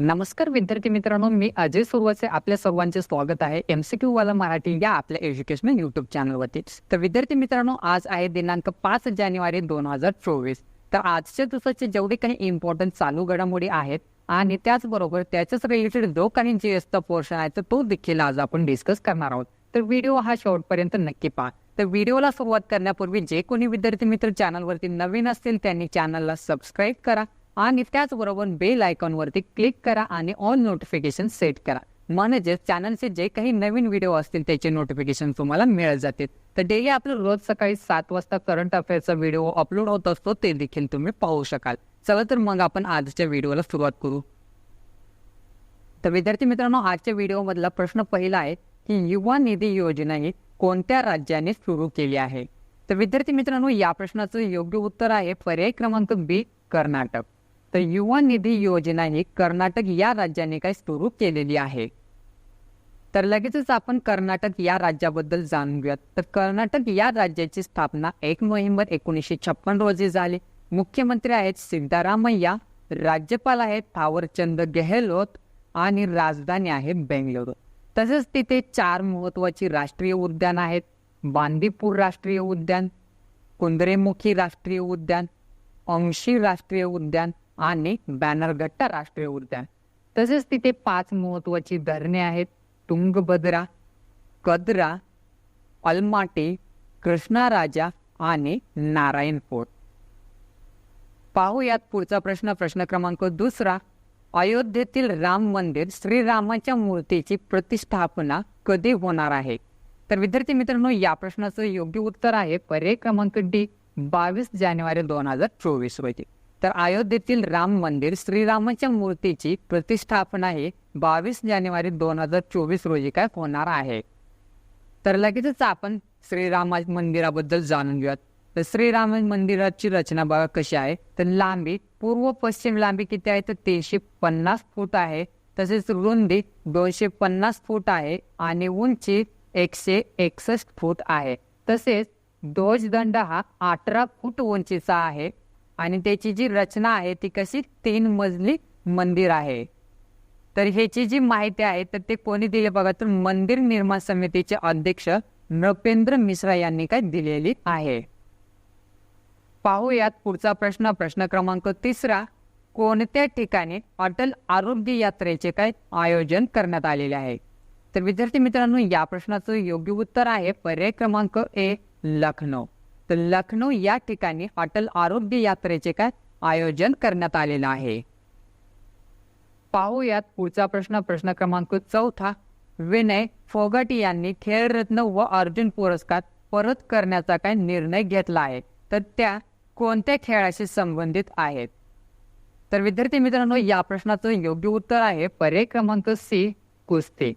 नमस्कार विद्यार्थी मित्रांनो मी अजय सुरवाचे आपल्या सर्वांचे स्वागत आहे एम सी वाला मराठी या आपल्या एज्युकेशनल युट्यूब चॅनलवरती तर विद्यार्थी मित्रांनो आज आहे दिनांक पाच जानेवारी दोन हजार चोवीस. तर आजच्या दिवसाचे जेवढे काही इम्पॉर्टंट चालू घडामोडी आहेत आणि त्याचबरोबर त्याच्याच रिलेटेड जो काही जी एसचा पोर्शन आहे तर तो देखील आज आपण डिस्कस करणार आहोत. तर व्हिडिओ हा शेवटपर्यंत नक्की पहा. तर व्हिडिओला सुरुवात करण्यापूर्वी जे कोणी विद्यार्थी मित्र चॅनलवरती नवीन असतील त्यांनी चॅनलला सबस्क्राईब करा. आणि त्याचबरोबर बेल आयकॉनवरती क्लिक करा आणि ऑल नोटिफिकेशन सेट करा. म्हणजेच चॅनलचे जे काही नवीन व्हिडिओ असतील त्याचे नोटिफिकेशन तुम्हाला मिळत जातील. तर डेली आपलं रोज सकाळी सात वाजता करंट अफेअरचा व्हिडिओ अपलोड होत असतो ते देखील तुम्ही पाहू शकाल. चला तर मग आपण आजच्या व्हिडिओला सुरुवात करू. तर विद्यार्थी मित्रांनो आजच्या व्हिडिओमधला प्रश्न पहिला आहे की युवा निधी योजना ही कोणत्या राज्याने सुरू केली आहे? तर विद्यार्थी मित्रांनो या प्रश्नाचं योग्य उत्तर आहे पर्याय क्रमांक बी कर्नाटक. तर युवा निधी योजना ही कर्नाटक या राज्याने काय सुरू केलेली आहे. तर लगेचच आपण कर्नाटक या राज्याबद्दल जाणूयात तर कर्नाटक या राज्याची स्थापना एक नोव्हेंबर एकोणीसशे छप्पन रोजी झाली. मुख्यमंत्री आहेत सिद्धारामय्या राज्यपाल आहेत थावरचंद गेहलोत आणि राजधानी आहे बेंगलोर. तसेच तिथे चार महत्वाची राष्ट्रीय उद्यान आहेत. बांदीपूर राष्ट्रीय उद्यान कुंद्रेमुखी राष्ट्रीय उद्यान अंशी राष्ट्रीय उद्यान आणि बॅनरगट्टा राष्ट्रीय उद्यान तसेच तिथे पाच महत्वाची धरणे आहेत. तुंगभद्रा कद्रा अलमाटी कृष्णाराजा आणि नारायण फोर्ट पाहूयात पुढचा प्रश्न. प्रश्न क्रमांक दुसरा. अयोध्येतील राम मंदिर श्रीरामाच्या मूर्तीची प्रतिष्ठापना कधी होणार आहे? तर विद्यार्थी मित्रांनो या प्रश्नाचं योग्य उत्तर आहे पर्याय क्रमांक डी बावीस जानेवारी दोन हजार चोवीस रोजी. तर अयोध्येतील राम मंदिर श्रीरामाच्या मूर्तीची प्रतिष्ठापना ही बावीस जानेवारी दोन हजार चोवीस रोजी काय होणार आहे. तर लगेचच आपण श्रीराम मंदिराबद्दल जाणून घेऊयात. तर श्रीराम मंदिराची रचना बघा कशी आहे. तर लांबी पूर्व पश्चिम लांबी किती आहे? तर तीनशे पन्नास फूट आहे. तसेच रुंदी दोनशे पन्नास फूट आहे आणि उंची एकशे एकसष्ट फूट आहे. तसेच ध्वजदंड हा अठरा फूट उंचीचा आहे. आणि त्याची जी रचना आहे ती कशी तीन मजली मंदिर आहे. तर ह्याची जी माहिती आहे तर ते कोणी दिले? बघा तर मंदिर निर्माण समितीचे अध्यक्ष नृपेंद्र मिश्रा यांनी काय दिलेली आहे. पाहूयात पुढचा प्रश्न. प्रश्न क्रमांक तिसरा. कोणत्या ठिकाणी अटल आरोग्य यात्रेचे काय आयोजन करण्यात आलेले आहे? तर विद्यार्थी मित्रांनो या प्रश्नाचं योग्य उत्तर आहे पर्याय क्रमांक ए लखनौ. तर लखनौ या ठिकाणी अटल आरोग्य यात्रेचे काय आयोजन करण्यात आलेलं आहे. पाहूयात पुढचा प्रश्न. प्रश्न क्रमांक चौथा. विनय फोगट यांनी खेळरत्न व अर्जुन पुरस्कार परत करण्याचा काय निर्णय घेतला आहे? तर त्या कोणत्या खेळाशी संबंधित आहेत? तर विद्यार्थी मित्रांनो या प्रश्नाचं योग्य उत्तर आहे पर्याय क्रमांक सी कुस्ती.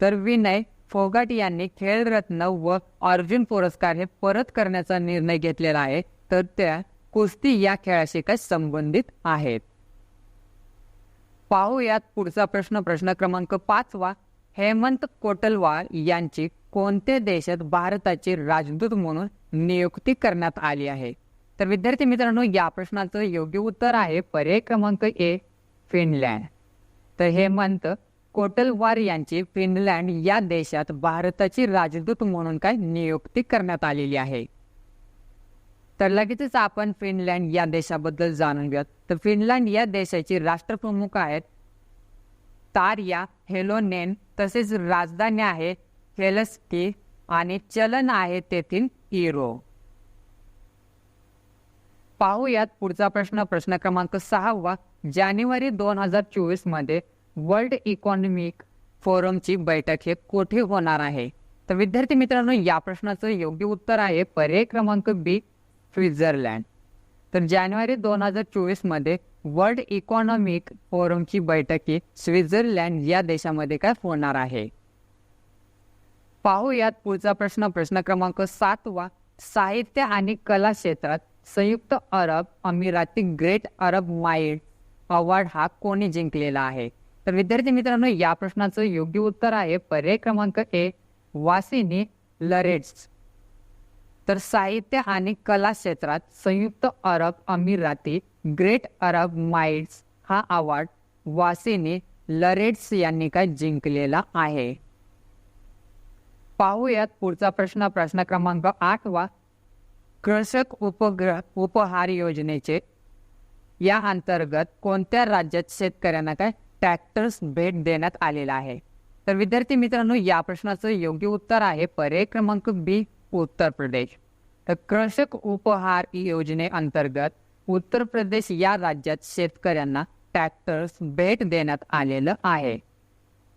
तर विनय फोगाट यांनी खेळरत्न व अर्जुन पुरस्कार हे परत करण्याचा निर्णय घेतलेला आहे तर त्या कुस्ती या खेळाशी काय संबंधित आहेत? पाहूयात पुढचा प्रश्न. प्रश्न क्रमांक पाचवा. हेमंत कोटलवार यांची कोणत्या देशात भारताची राजदूत म्हणून नियुक्ती करण्यात आली आहे? तर विद्यार्थी मित्रांनो या प्रश्नाचं योग्य उत्तर आहे पर्याय क्रमांक ए फिनलँड. तर हेमंत कोटलवार यांची फिनलँड या देशात भारताची राजदूत म्हणून काय नियुक्ती करण्यात आलेली आहे. तर लगेचच आपण फिनलँड या देशाबद्दल जाणून घेऊयात. तर फिनलँड या देशाची राष्ट्रप्रमुख आहेत तारिया हेलोनेन तसेच राजधानी आहे हेलस्की आणि चलन आहे तेथील इरो. पाहूयात पुढचा प्रश्न प्रश्न क्रमांक सहावा जानेवारी दोन हजार चोवीसमध्ये वर्ल्ड इकॉनॉमिक फोरमची बैठक हे कोठे होणार आहे? तर विद्यार्थी मित्रांनो या प्रश्नाचं योग्य उत्तर आहे पर्याय क्रमांक बी स्वित्झर्लंड. तर जानेवारी दोन हजार चोवीसमध्ये वर्ल्ड इकॉनॉमिक फोरमची बैठक ही स्वित्झर्लंड या देशामध्ये काय होणार आहे? पाहूयात पुढचा प्रश्न. प्रश्न क्रमांक सातवा. साहित्य आणि कला क्षेत्रात संयुक्त अरब अमिराती ग्रेट अरब माइल्ड अवॉर्ड हा कोणी जिंकलेला आहे? तर विद्यार्थी मित्रांनो या प्रश्नाचं योग्य उत्तर आहे. पर्याय क्रमांक ए वासिनी लरेट्स. तर साहित्य आणि कला क्षेत्रात संयुक्त अरब अमिराती ग्रेट अरब माइल्स हा अवॉर्ड वासिनी लरेट्स यांनी काय जिंकलेला आहे? पाहूयात पुढचा प्रश्न. प्रश्न क्रमांक आठवा कृषक उपग्रह उपहार योजनेचे या अंतर्गत कोणत्या राज्यात शेतकऱ्यांना काय फॅक्टर्स भेट देण्यात आलेला आहे. तर विद्यार्थी मित्रांनो या प्रश्नाचं योग्य उत्तर आहे पर्याय क्रमांक बी उत्तर प्रदेश. तर कृषक उपहार योजनेअंतर्गत उत्तर प्रदेश या राज्यात शेतकऱ्यांना ट्रॅक्टर्स भेट देण्यात आलेलं आहे.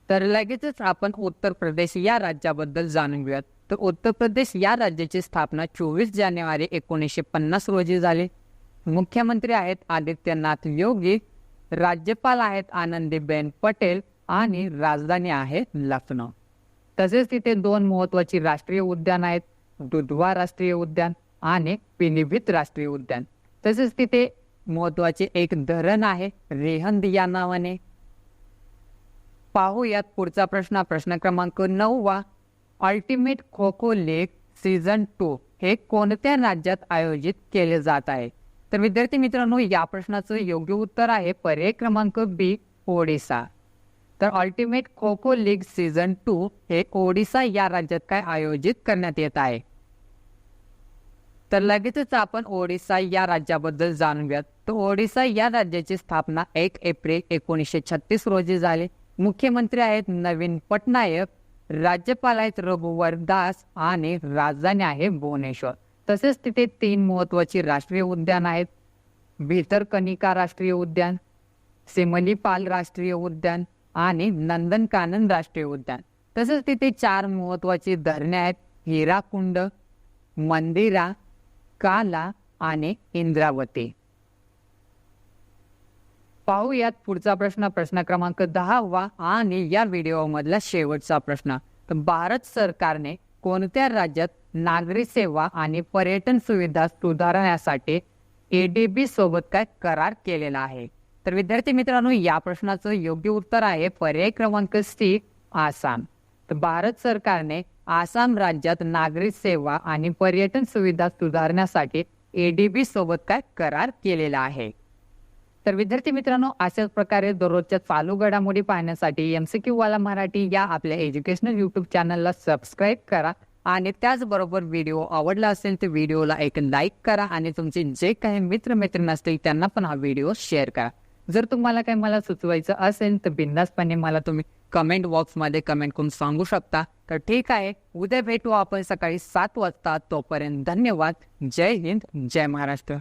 तर लगेचच आपण उत्तर प्रदेश या राज्याबद्दल जाणून घेऊयात. तर उत्तर प्रदेश या राज्याची स्थापना चोवीस जानेवारी एकोणीसशे पन्नास रोजी झाली. मुख्यमंत्री आहेत आदित्यनाथ योगी राज्यपाल आहेत आनंदीबेन पटेल आणि राजधानी आहे लखनौ. तसेच तिथे दोन महत्वाची राष्ट्रीय उद्यान आहेत दुधवा राष्ट्रीय उद्यान आणि पिनिभीत राष्ट्रीय उद्यान. तसेच तिथे महत्त्वाचे एक धरण आहे रेहंद या नावाने. पाहूयात पुढचा प्रश्न. प्रश्न क्रमांक नऊवा ultimate kho kho league season two हे कोणत्या राज्यात आयोजित केले जात आहे? तर विद्यार्थी मित्रांनो या प्रश्नाचं योग्य उत्तर आहे पर्याय क्रमांक बी ओडिसा. तर ultimate kho kho league season two हे ओडिसा या राज्यात काय आयोजित करण्यात येत आहे? तर लगेचच आपण ओडिसा या राज्याबद्दल जाणून घ्यात तर ओडिसा या राज्याची स्थापना एक एप्रिल एकोणीसशे छत्तीस रोजी झाली. मुख्यमंत्री आहेत नवीन पटनायक राज्यपाल आहेत रघुवर दास आणि राजधानी आहे भुवनेश्वर. तसेच तिथे तीन महत्वाची राष्ट्रीय उद्यान आहेत. भितरकनिका राष्ट्रीय उद्यान सिमलीपाल राष्ट्रीय उद्यान आणि नंदनकानन राष्ट्रीय उद्यान. तसेच तिथे चार महत्वाची धरणे आहेत. हिराकुंड मंदिरा काला आणि इंद्रावती. पाहूयात पुढचा प्रश्न. प्रश्न क्रमांक दहावा आणि या व्हिडिओ मधला शेवटचा प्रश्न. तर भारत सरकारने कोणत्या राज्यात नागरी सेवा आणि पर्यटन सुविधा सुधारण्यासाठी एडीबी सोबत काय करार केलेला आहे? तर विद्यार्थी मित्रांनो या प्रश्नाचं योग्य उत्तर आहे पर्याय क्रमांक सी आसाम. तर भारत सरकारने आसाम राज्यात नागरी सेवा आणि पर्यटन सुविधा सुधारण्यासाठी एडीबी सोबत काय करार केलेला आहे? तर विद्यार्थी मित्रांनो अशाच प्रकारे दररोजच्या चालू घडामोडी पाहण्यासाठी एमसीक्यू वाला मराठी या आपल्या एज्युकेशनल युट्यूब चॅनलला सबस्क्राईब करा. आणि त्याचबरोबर व्हिडिओ आवडला असेल तर व्हिडिओला एक लाईक करा आणि तुमचे जे काही मित्रमैत्रीण असतील त्यांना पण हा व्हिडिओ शेअर करा. जर तुम्हाला काही मला सुचवायचं असेल तर बिंदासपणे मला तुम्ही कमेंट बॉक्समध्ये कमेंट करून सांगू शकता. तर ठीक आहे उद्या भेटू आपण सकाळी सात वाजता. तोपर्यंत धन्यवाद. जय हिंद जय महाराष्ट्र.